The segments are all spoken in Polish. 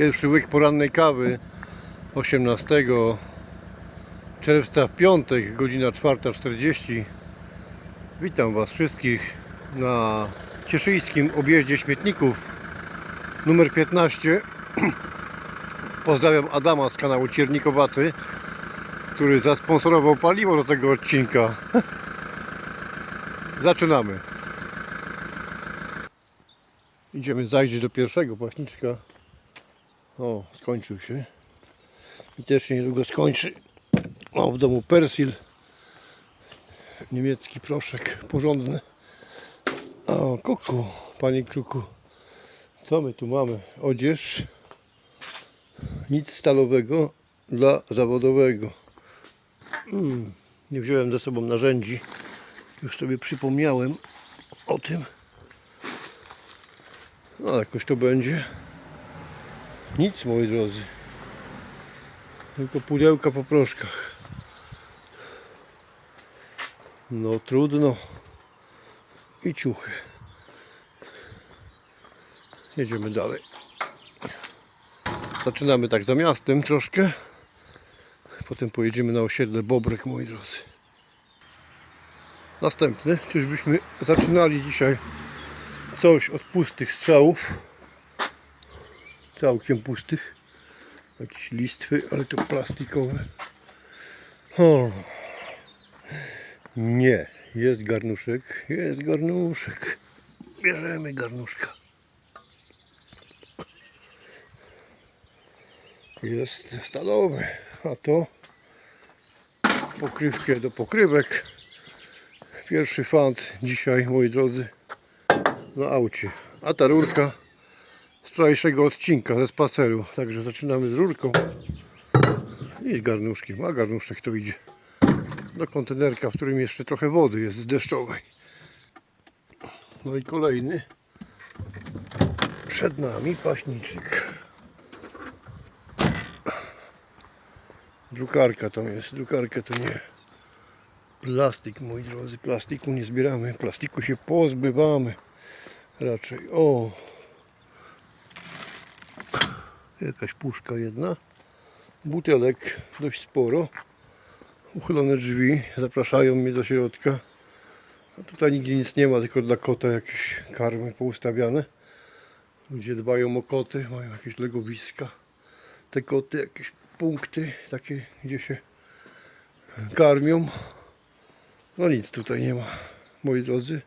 Pierwszy łyk porannej kawy 18 czerwca w piątek, godzina 4.40. Witam Was wszystkich na cieszyńskim objeździe śmietników numer 15. Pozdrawiam Adama z kanału Ciernikowaty, który zasponsorował paliwo do tego odcinka. Zaczynamy. Idziemy zajrzeć do pierwszego paśniczka. O, skończył się. I też się niedługo skończy. O, w domu Persil. Niemiecki proszek, porządny. O, kuku, panie kruku. Co my tu mamy? Odzież. Nic stalowego dla zawodowego. Mm, nie wziąłem ze sobą narzędzi. Już sobie przypomniałem o tym. No jakoś to będzie. Nic moi drodzy. Tylko pudełka po proszkach. No trudno. I ciuchy. Jedziemy dalej. Zaczynamy tak za miastem troszkę. Potem pojedziemy na osiedle Bobrek moi drodzy. Następny. Czyżbyśmy zaczynali dzisiaj coś od pustych strzałów. Całkiem pustych. Jakieś listwy, ale to plastikowe. O. Nie, jest garnuszek, jest garnuszek. Bierzemy garnuszka. Jest stalowy, a to pokrywkę do pokrywek. Pierwszy fant dzisiaj, moi drodzy, na aucie. A ta rurka z wczorajszego odcinka ze spaceru. Także zaczynamy z rurką i z garnuszkiem. A garnuszek to idzie do kontenerka, w którym jeszcze trochę wody jest z deszczowej. No i kolejny przed nami paśniczek. Drukarka tam jest, drukarka to nie. Plastik, moi drodzy, plastiku nie zbieramy, plastiku się pozbywamy raczej. O, jakaś puszka jedna, butelek dość sporo, uchylone drzwi zapraszają mnie do środka. A tutaj nigdzie nic nie ma, tylko dla kota jakieś karmy poustawiane. Ludzie dbają o koty, mają jakieś legowiska. Te koty, jakieś punkty takie, gdzie się karmią. No nic tutaj nie ma, moi drodzy.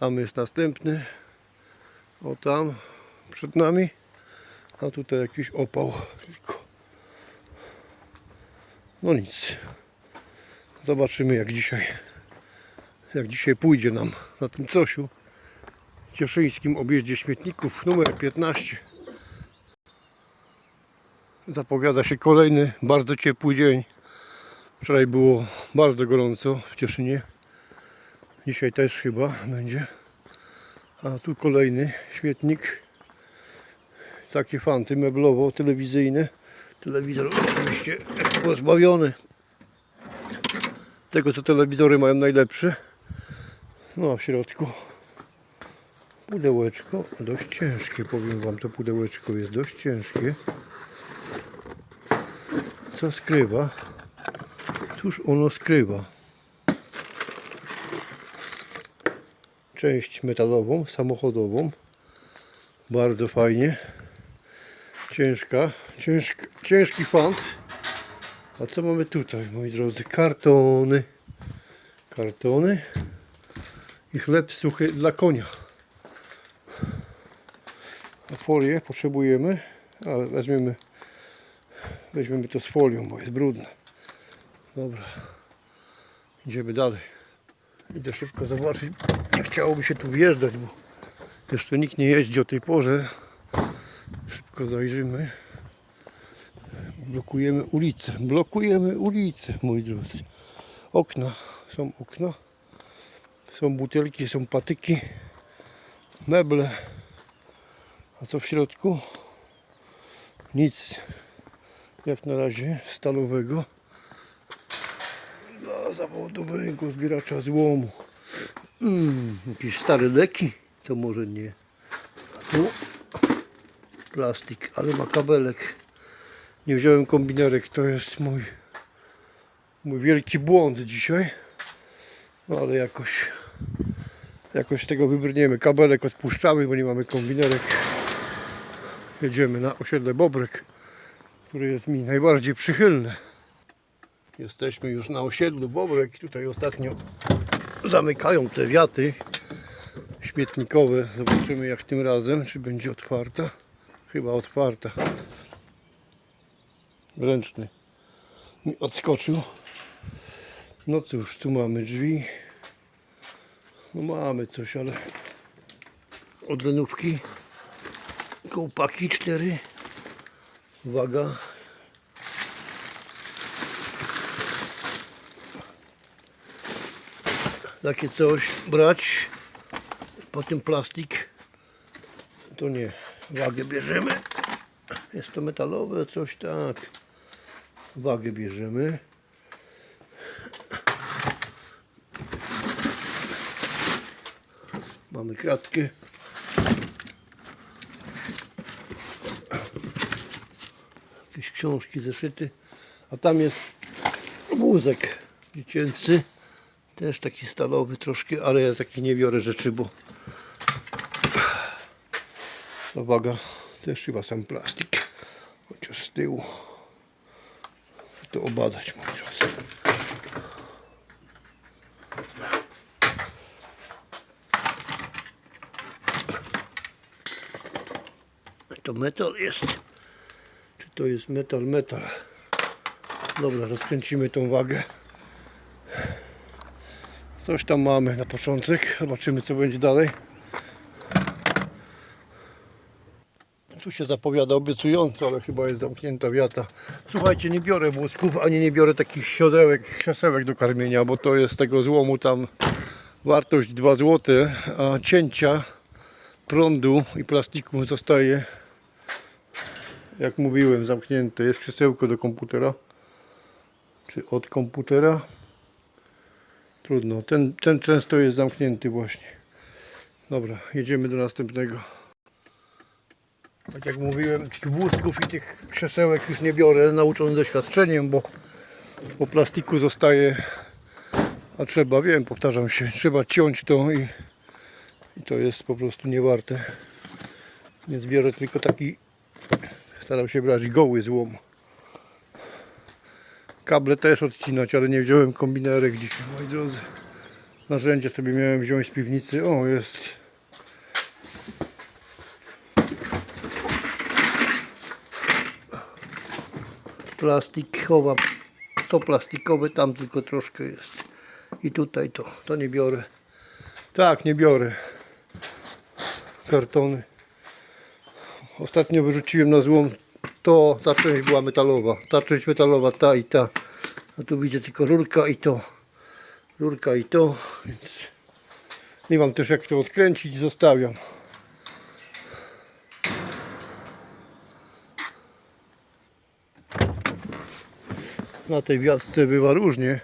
Tam jest następny. O tam, przed nami. A tutaj jakiś opał. No nic. Zobaczymy jak dzisiaj jak dzisiaj pójdzie nam na tym cosiu. Cieszyńskim objeździe śmietników numer 15 zapowiada się kolejny bardzo ciepły dzień. Wczoraj było bardzo gorąco w Cieszynie. Dzisiaj też chyba będzie. A tu kolejny śmietnik takie fanty meblowo-telewizyjne telewizor oczywiście pozbawiony tego co telewizory mają najlepsze. No w środku pudełeczko dość ciężkie powiem wam to pudełeczko jest dość ciężkie. Co skrywa? Cóż ono skrywa? Część metalową samochodową. Bardzo fajnie ciężka ciężki, ciężki fant a co mamy tutaj moi drodzy kartony kartony i chleb suchy dla konia. A folię potrzebujemy, ale weźmiemy, weźmiemy to z folią, bo jest brudne. Dobra, idziemy dalej. Idę szybko zobaczyć. Nie chciałoby się tu wjeżdżać, bo jeszcze nikt nie jeździ o tej porze. Szybko zajrzymy. Blokujemy ulicę. Blokujemy ulicę, moi drodzy. Okna, są okna. Są butelki, są patyki, meble. A co w środku? Nic. Jak na razie stalowego. Dla zawodowego zbieracza złomu. Mm, jakieś stare deki, co może nie. Plastik, ale ma kabelek. Nie wziąłem kombinerek, to jest mój, mój wielki błąd dzisiaj. No ale jakoś, jakoś tego wybrniemy. Kabelek odpuszczamy, bo nie mamy kombinerek. Jedziemy na osiedle Bobrek, które jest mi najbardziej przychylne. Jesteśmy już na osiedlu Bobrek i tutaj ostatnio zamykają te wiaty śmietnikowe. Zobaczymy jak tym razem, czy będzie otwarta. Chyba otwarta. Ręczny mi odskoczył. No cóż, tu mamy drzwi. No mamy coś, ale od renówki kołpaki cztery. Uwaga. Takie coś brać. Potem plastik. To nie. Wagę bierzemy. Jest to metalowe, coś tak. Wagę bierzemy. Mamy kratkę. Jakieś książki, zeszyty. A tam jest wózek dziecięcy. Też taki stalowy troszkę, ale ja taki nie biorę rzeczy, bo uwaga, też chyba sam plastik. Chociaż z tyłu to obadać moi drodzy. To metal jest. Czy to jest metal, metal? Dobra, rozkręcimy tą wagę. Coś tam mamy na początek. Zobaczymy co będzie dalej. Tu się zapowiada obiecująco, ale chyba jest zamknięta wiata. Słuchajcie, nie biorę włosków, ani nie biorę takich siodełek, krzesełek do karmienia, bo to jest tego złomu tam wartość 2 zł, a cięcia prądu i plastiku zostaje, jak mówiłem, zamknięte. Jest krzesełko do komputera, czy od komputera. Trudno, ten, ten często jest zamknięty właśnie. Dobra, jedziemy do następnego. Tak jak mówiłem, tych wózków i tych krzesełek już nie biorę, nauczony doświadczeniem, bo po plastiku zostaje, a trzeba, wiem, powtarzam się, trzeba ciąć to i, i to jest po prostu niewarte. Więc biorę tylko taki, staram się brać goły złom. Kable też odcinać, ale nie wziąłem kombinerek dzisiaj, moi drodzy. Narzędzie sobie miałem wziąć z piwnicy. O, jest. Plastikowa. To plastikowe, tam tylko troszkę jest. I tutaj to, to nie biorę. Tak, nie biorę. Kartony. Ostatnio wyrzuciłem na złom to, ta część była metalowa. Ta część metalowa, ta i ta. A tu widzę tylko rurka i to. Rurka i to. Więc nie mam też jak to odkręcić, zostawiam. Na tej wiatce bywa różnie.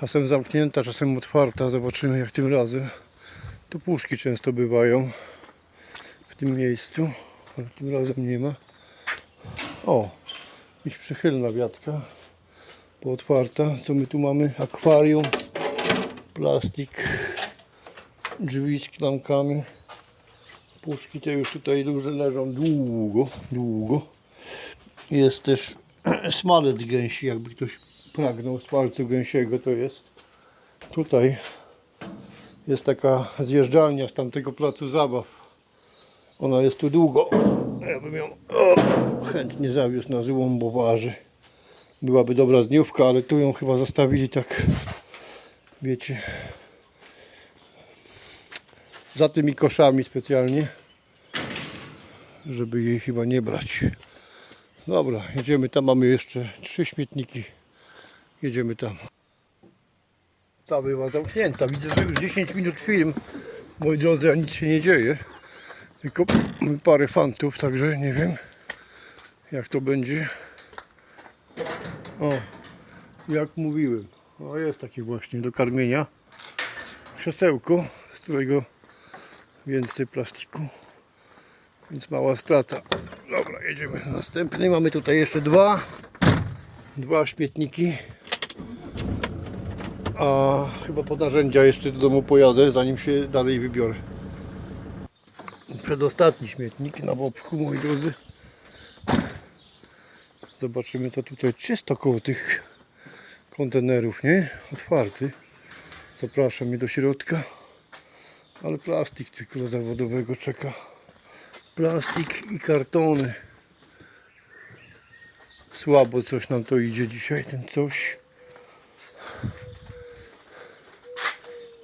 Czasem zamknięta, czasem otwarta. Zobaczymy jak tym razem. Tu puszki często bywają w tym miejscu. Ale tym razem nie ma. O, jakaś przychylna wiatka. Pootwarta. Co my tu mamy? Akwarium. Plastik. Drzwi z klankami. Puszki te już tutaj duże leżą długo, długo. Jest też smalec gęsi, jakby ktoś pragnął smalcu gęsiego to jest. Tutaj jest taka zjeżdżalnia z tamtego placu zabaw. Ona jest tu długo. Ja bym ją o, chętnie zawiózł na złą, bo waży. Byłaby dobra dniówka, ale tu ją chyba zostawili tak, wiecie, za tymi koszami specjalnie, żeby jej chyba nie brać. Dobra, jedziemy tam, mamy jeszcze trzy śmietniki. Jedziemy tam. Ta była zamknięta. Widzę, że już 10 minut film. Moi drodzy, a nic się nie dzieje. Tylko parę fantów, także nie wiem jak to będzie. O, jak mówiłem. O, jest taki właśnie do karmienia. Krzesełko, z którego więcej plastiku. Więc mała strata. Dobra, jedziemy na następny. Mamy tutaj jeszcze dwa. Dwa śmietniki. A chyba po narzędzia jeszcze do domu pojadę, zanim się dalej wybiorę. Przedostatni śmietnik na bobku, moi drodzy. Zobaczymy co tutaj czysto koło tych kontenerów, nie? Otwarty. Zapraszam mnie do środka. Ale plastik tylko zawodowego czeka. Plastik i kartony. Słabo coś nam to idzie dzisiaj, ten coś.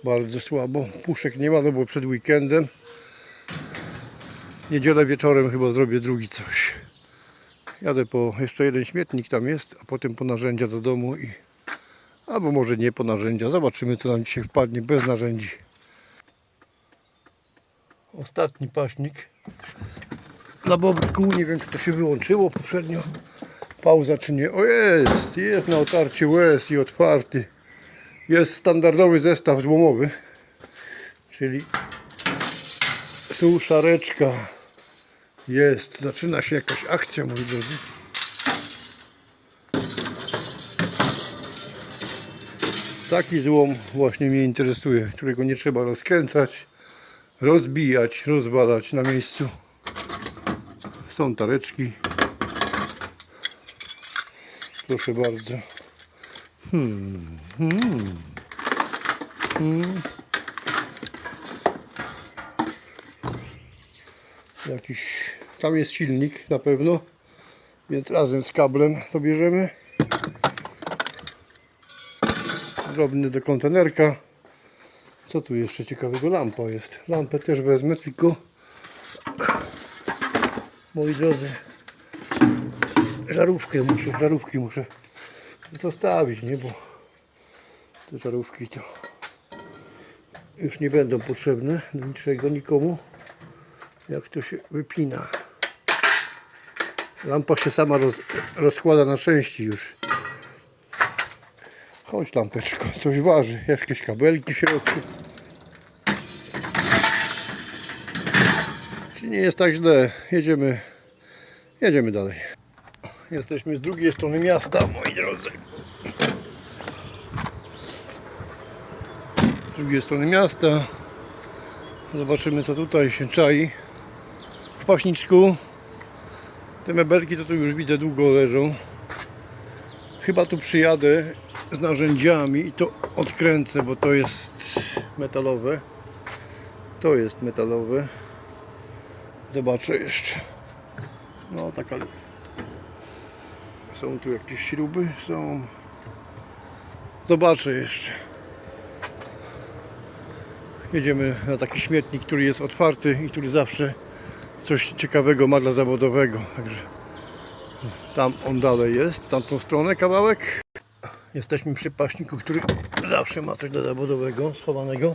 Bardzo słabo. Puszek nie ma, no bo przed weekendem. Niedzielę wieczorem chyba zrobię drugi coś. Jadę po jeszcze jeden śmietnik tam jest, a potem po narzędzia do domu i albo może nie po narzędzia. Zobaczymy co nam dzisiaj wpadnie bez narzędzi. Ostatni paśnik na bobku. Nie wiem czy to się wyłączyło poprzednio. Pauza czy nie. O jest, jest na otarcie łez i otwarty. Jest standardowy zestaw złomowy. Czyli suszareczka. Jest, zaczyna się jakaś akcja, moi drodzy. Taki złom właśnie mnie interesuje, którego nie trzeba rozkręcać, rozbijać, rozwalać na miejscu. Są tareczki. Proszę bardzo. Hmm. Hmm. Hmm. Jakiś, tam jest silnik na pewno, więc razem z kablem to bierzemy. Drobny do kontenerka. Co tu jeszcze ciekawego? Lampa jest. Lampę też wezmę, tylko moi drodzy, żarówkę muszę, żarówki muszę zostawić, nie? Bo te żarówki to już nie będą potrzebne do niczego, nikomu jak to się wypina. Lampa się sama roz, rozkłada na części już. Chodź lampeczko, coś waży, jakieś kabelki w środku. Czy nie jest tak źle? Jedziemy, jedziemy dalej. Jesteśmy z drugiej strony miasta, moi drodzy. Z drugiej strony miasta. Zobaczymy co tutaj się czai w paśniczku. Te mebelki to tu już widzę długo leżą. Chyba tu przyjadę z narzędziami i to odkręcę, bo to jest metalowe. To jest metalowe. Zobaczę jeszcze. No taka. Są tu jakieś śruby? Są. Zobaczę jeszcze. Jedziemy na taki śmietnik, który jest otwarty i który zawsze coś ciekawego ma dla zawodowego. Także tam on dalej jest, tamtą stronę kawałek. Jesteśmy przy paśniku, który zawsze ma coś dla zawodowego schowanego.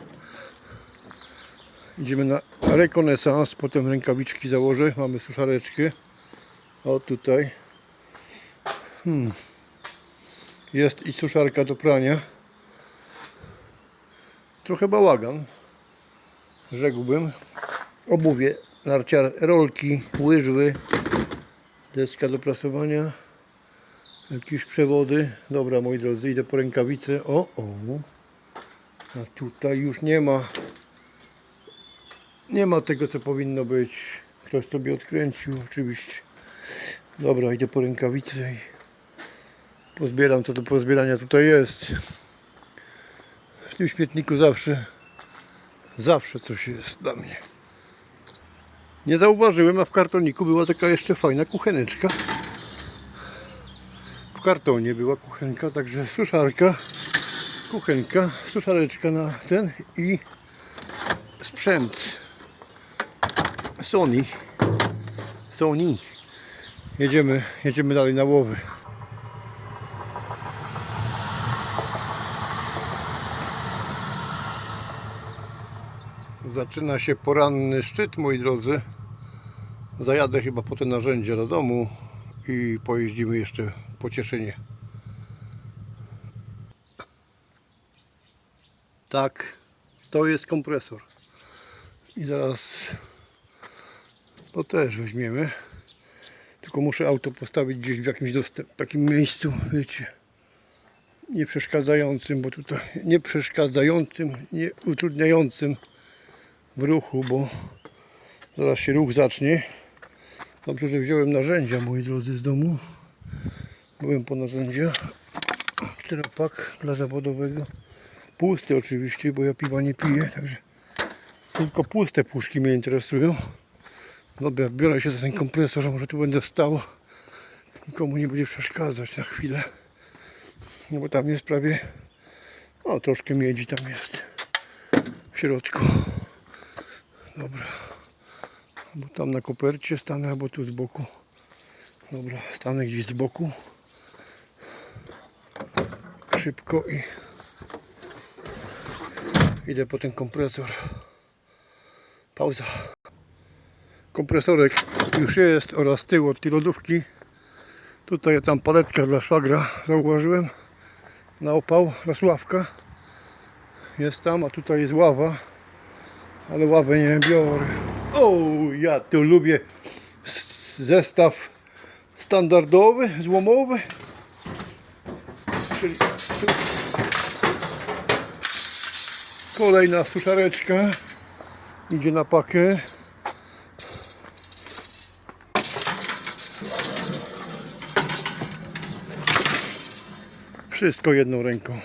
Idziemy na rekonesans, potem rękawiczki założę. Mamy suszareczkę. O tutaj. Hmm. Jest i suszarka do prania. Trochę bałagan, rzekłbym. Obuwie, narciar, rolki, łyżwy, deska do prasowania, jakieś przewody. Dobra, moi drodzy, idę po rękawice. O, o. A tutaj już nie ma nie ma tego, co powinno być. Ktoś sobie odkręcił, oczywiście. Dobra, idę po rękawice i pozbieram, co do pozbierania tutaj jest. W tym śmietniku zawsze, zawsze coś jest dla mnie. Nie zauważyłem, a w kartoniku była taka jeszcze fajna kucheneczka. W kartonie była kuchenka, także suszarka, kuchenka, suszareczka na ten i sprzęt Sony. Sony. Jedziemy, jedziemy dalej na łowy. Zaczyna się poranny szczyt, moi drodzy. Zajadę chyba po te narzędzia do domu i pojeździmy jeszcze po Cieszynie. Tak, to jest kompresor. I zaraz To też weźmiemy. Tylko muszę auto postawić gdzieś w jakimś dostęp, takim miejscu, wiecie, nie przeszkadzającym, bo tutaj nie przeszkadzającym, nie utrudniającym w ruchu, bo zaraz się ruch zacznie. Dobrze, że wziąłem narzędzia, moi drodzy, z domu. Byłem po narzędzia. Czteropak dla zawodowego. Pusty oczywiście, bo ja piwa nie piję, także tylko puste puszki mnie interesują. Dobra, biorę się za ten kompresor, może tu będę stał. Nikomu nie będzie przeszkadzać na chwilę. No bo tam jest prawie, o troszkę miedzi tam jest w środku. Dobra. Bo tam na kopercie stanę, albo tu z boku. Dobra, stanę gdzieś z boku. Szybko i idę po ten kompresor. Pauza. Kompresorek już jest oraz tył od tej lodówki. Tutaj tam paletka dla szwagra zauważyłem. Na opał, na Sławka. Jest tam, a tutaj jest ława. Ale ławę nie biorę. O, ja tu lubię zestaw standardowy, złomowy. Kolejna suszareczka idzie na pakę. Wszystko jedną ręką.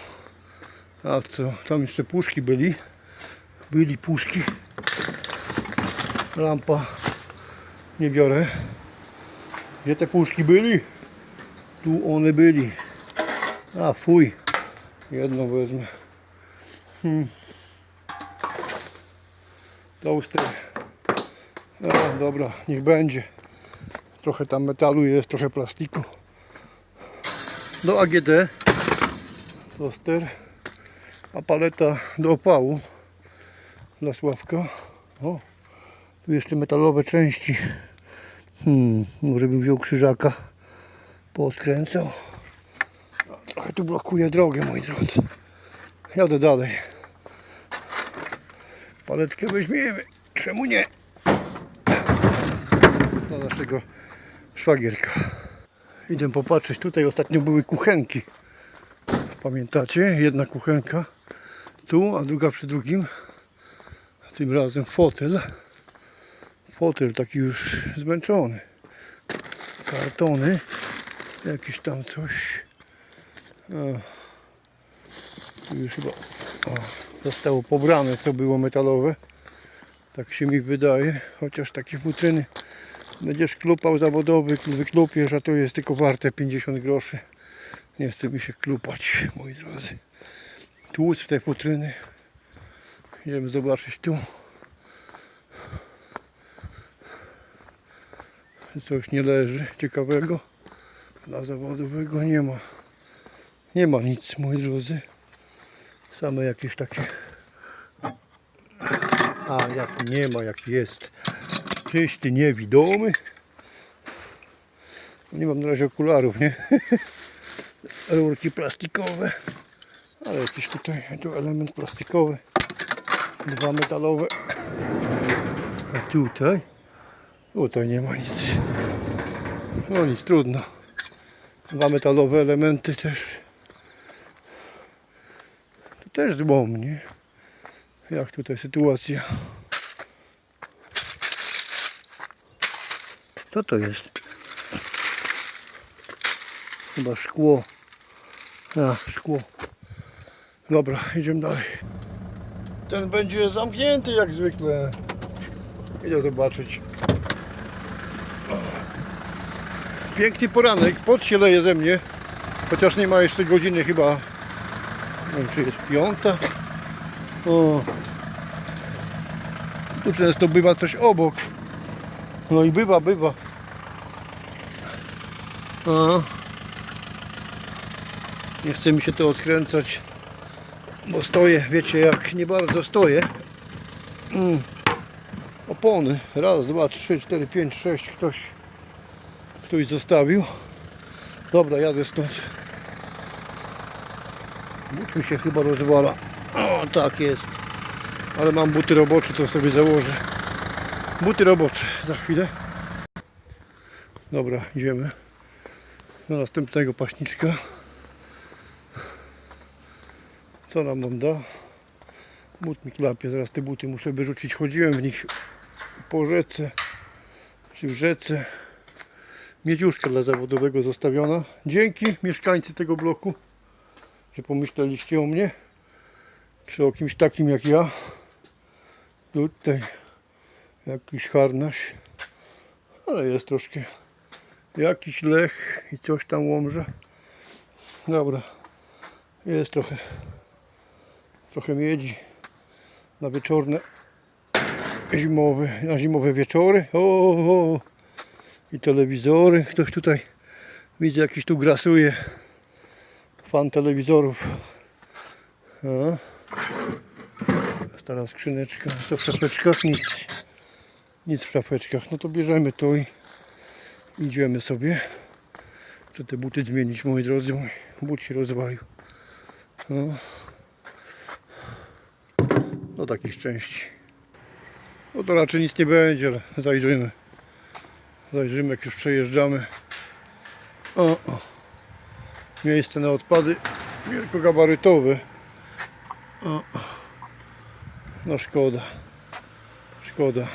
A co? Tam jeszcze puszki byli. Byli puszki. Lampa. Nie biorę. Gdzie te puszki byli? Tu one byli. A fuj. Jedną wezmę. Hmm. A, dobra, niech będzie. Trochę tam metalu jest, trochę plastiku. Do AGD. Toaster. A paleta do opału. Dla Sławka. O, tu jeszcze metalowe części. Hmm, może bym wziął krzyżaka. Poodkręcał. Trochę tu blokuje drogę, moi drodzy. Jadę dalej. Paletkę weźmiemy. Czemu nie? Dla naszego szwagierka. Idę popatrzeć. Tutaj ostatnio były kuchenki. Pamiętacie? Jedna kuchenka tu, a druga przy drugim. Tym razem fotel. Fotel taki już zmęczony. Kartony. Jakieś tam coś. Tu już chyba o, zostało pobrane, co było metalowe. Tak się mi wydaje. Chociaż takie futryny będziesz klupał zawodowy, wyklupiesz, a to jest tylko warte 50 groszy. Nie chce mi się klupać, moi drodzy. Tłuc te futryny. Idziemy zobaczyć tu. Coś nie leży ciekawego. Dla zawodowego nie ma. Nie ma nic, moi drodzy. Same jakieś takie. A jak nie ma, jak jest. Czyś ty niewidomy. Nie mam na razie okularów, nie? Rurki plastikowe. Ale jakiś tutaj tu element plastikowy. Dwa metalowe. A tutaj? Tutaj nie ma nic. No nic, trudno. Dwa metalowe elementy też. Też złom, nie? Jak tutaj sytuacja? Co to jest? Chyba szkło. A, szkło. Dobra, idziemy dalej. Ten będzie zamknięty jak zwykle. Idę zobaczyć. Piękny poranek, pot się leje ze mnie. Chociaż nie ma jeszcze godziny chyba. Nie wiem czy jest piąta. O. Tu często bywa coś obok. No i bywa, bywa. A. Nie chce mi się to odkręcać, bo stoję, wiecie jak nie bardzo stoję. Mm. Opony. Raz, dwa, trzy, cztery, pięć, sześć. Ktoś, ktoś zostawił. Dobra, jadę stąd. But mi się chyba rozwala. O, tak jest. Ale mam buty robocze, to sobie założę. Buty robocze za chwilę. Dobra, idziemy do następnego paśniczka. Co nam on da? But mi klapie, zaraz te buty muszę wyrzucić. Chodziłem w nich po rzece, czy w rzece. Miedziuszka dla zawodowego zostawiona. Dzięki mieszkańcy tego bloku, że pomyśleliście o mnie. Czy o kimś takim jak ja. Tutaj jakiś harnaś. Ale jest troszkę jakiś lech i coś tam łomże. Dobra. Jest trochę trochę miedzi na wieczorne zimowe, na zimowe wieczory. O, o, o. I telewizory. Ktoś tutaj widzę jakiś tu grasuje. Fan telewizorów. A. Stara skrzyneczka. Co w szafeczkach? Nic. Nic w szafeczkach. No to bierzemy to i idziemy sobie. Chcę te buty zmienić, moi drodzy. Mój but się rozwalił. No. Do takich części. No to raczej nic nie będzie, ale zajrzymy. Zajrzymy jak już przejeżdżamy. O, o. Miejsce na odpady wielkogabarytowe. O. No szkoda. Szkoda.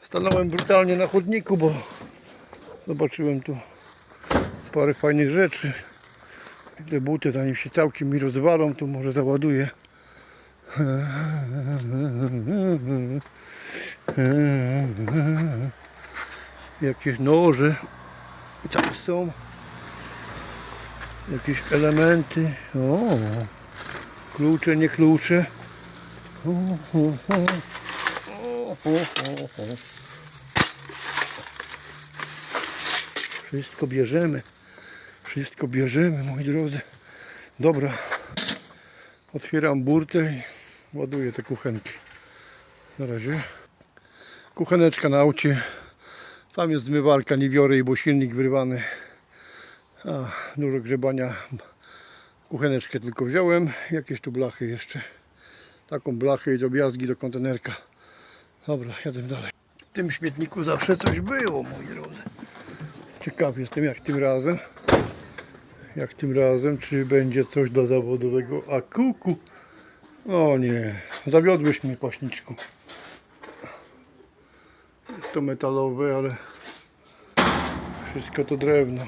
Stanąłem brutalnie na chodniku, bo zobaczyłem tu parę fajnych rzeczy. Te buty, zanim się całkiem mi rozwalą, to może załaduję. Jakieś noże tam są. Jakieś elementy. O, klucze, nie klucze. Wszystko bierzemy. Wszystko bierzemy, moi drodzy. Dobra. Otwieram burtę i ładuję te kuchenki. Na razie. Kucheneczka na aucie. Tam jest zmywarka, nie biorę jej, bo silnik wyrwany. A, dużo grzebania. Kucheneczkę tylko wziąłem. Jakieś tu blachy jeszcze. Taką blachę i drobiazgi do kontenerka. Dobra, jadę dalej. W tym śmietniku zawsze coś było, moi drodzy. Ciekaw jestem jak tym razem. Jak tym razem, czy będzie coś do zawodowego akuku. O nie, zawiodłeś mnie paśniczku. To metalowe, ale wszystko to drewno.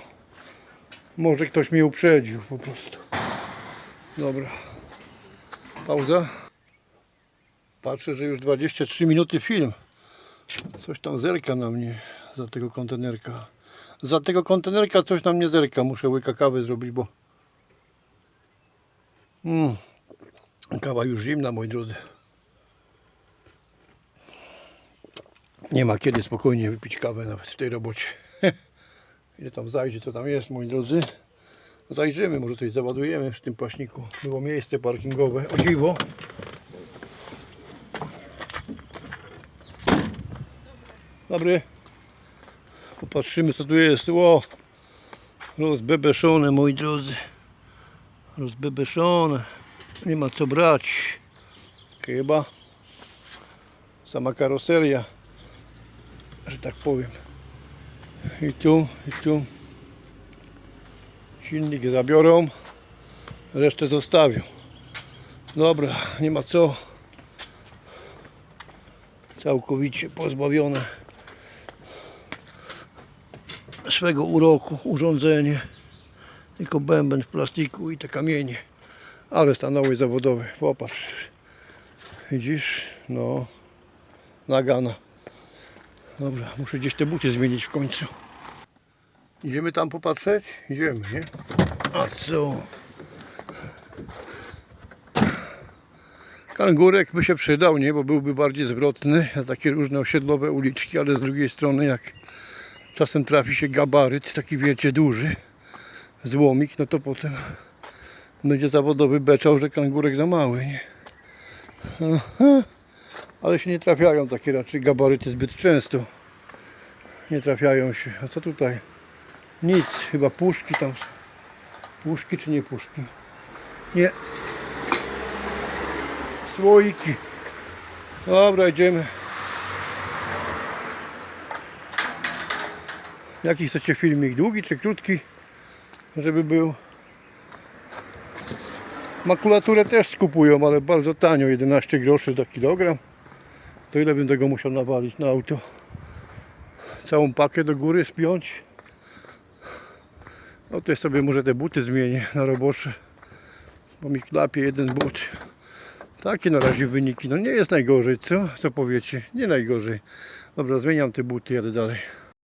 Może ktoś mnie uprzedził po prostu. Dobra. Pauza. Patrzę, że już 23 minuty film. Coś tam zerka na mnie za tego kontenerka. Za tego kontenerka coś na mnie zerka. Muszę łyka kawy zrobić, bo... Mm. Kawa już zimna, moi drodzy. Nie ma kiedy spokojnie wypić kawę nawet w tej robocie. Ile tam zajdzie, co tam jest, moi drodzy. Zajrzymy, może coś załadujemy przy tym paśniku. Było miejsce parkingowe. O dziwo. Dobry. Popatrzymy co tu jest. Ło. Rozbebeszone moi drodzy. Rozbebeszone. Nie ma co brać. Chyba. Sama karoseria. Że tak powiem. I tu, i tu. Silnik zabiorą. Resztę zostawią. Dobra, nie ma co. Całkowicie pozbawione swego uroku urządzenie. Tylko bęben w plastiku i te kamienie. Ale stanęły zawodowe. Popatrz. Widzisz? No. Nagana. Dobra, muszę gdzieś te buty zmienić w końcu. Idziemy tam popatrzeć? Idziemy, nie? A co? Kangurek by się przydał, nie? Bo byłby bardziej zwrotny na takie różne osiedlowe uliczki, ale z drugiej strony jak czasem trafi się gabaryt, taki wiecie duży, złomik, no to potem będzie zawodowy beczał, że kangurek za mały, nie? Aha. Ale się nie trafiają takie raczej gabaryty zbyt często. Nie trafiają się. A co tutaj? Nic, chyba puszki tam. Puszki czy nie puszki? Nie. Słoiki. Dobra, idziemy. Jaki chcecie filmik? Długi czy krótki? Żeby był. Makulaturę też skupują, ale bardzo tanio. 11 groszy za kilogram. To ile bym tego musiał nawalić na auto? Całą pakę do góry spiąć. No to sobie może te buty zmienię na robocze. Bo mi klapie jeden but. Takie na razie wyniki. No nie jest najgorzej, co? Co powiecie? Nie najgorzej. Dobra, zmieniam te buty, jadę dalej.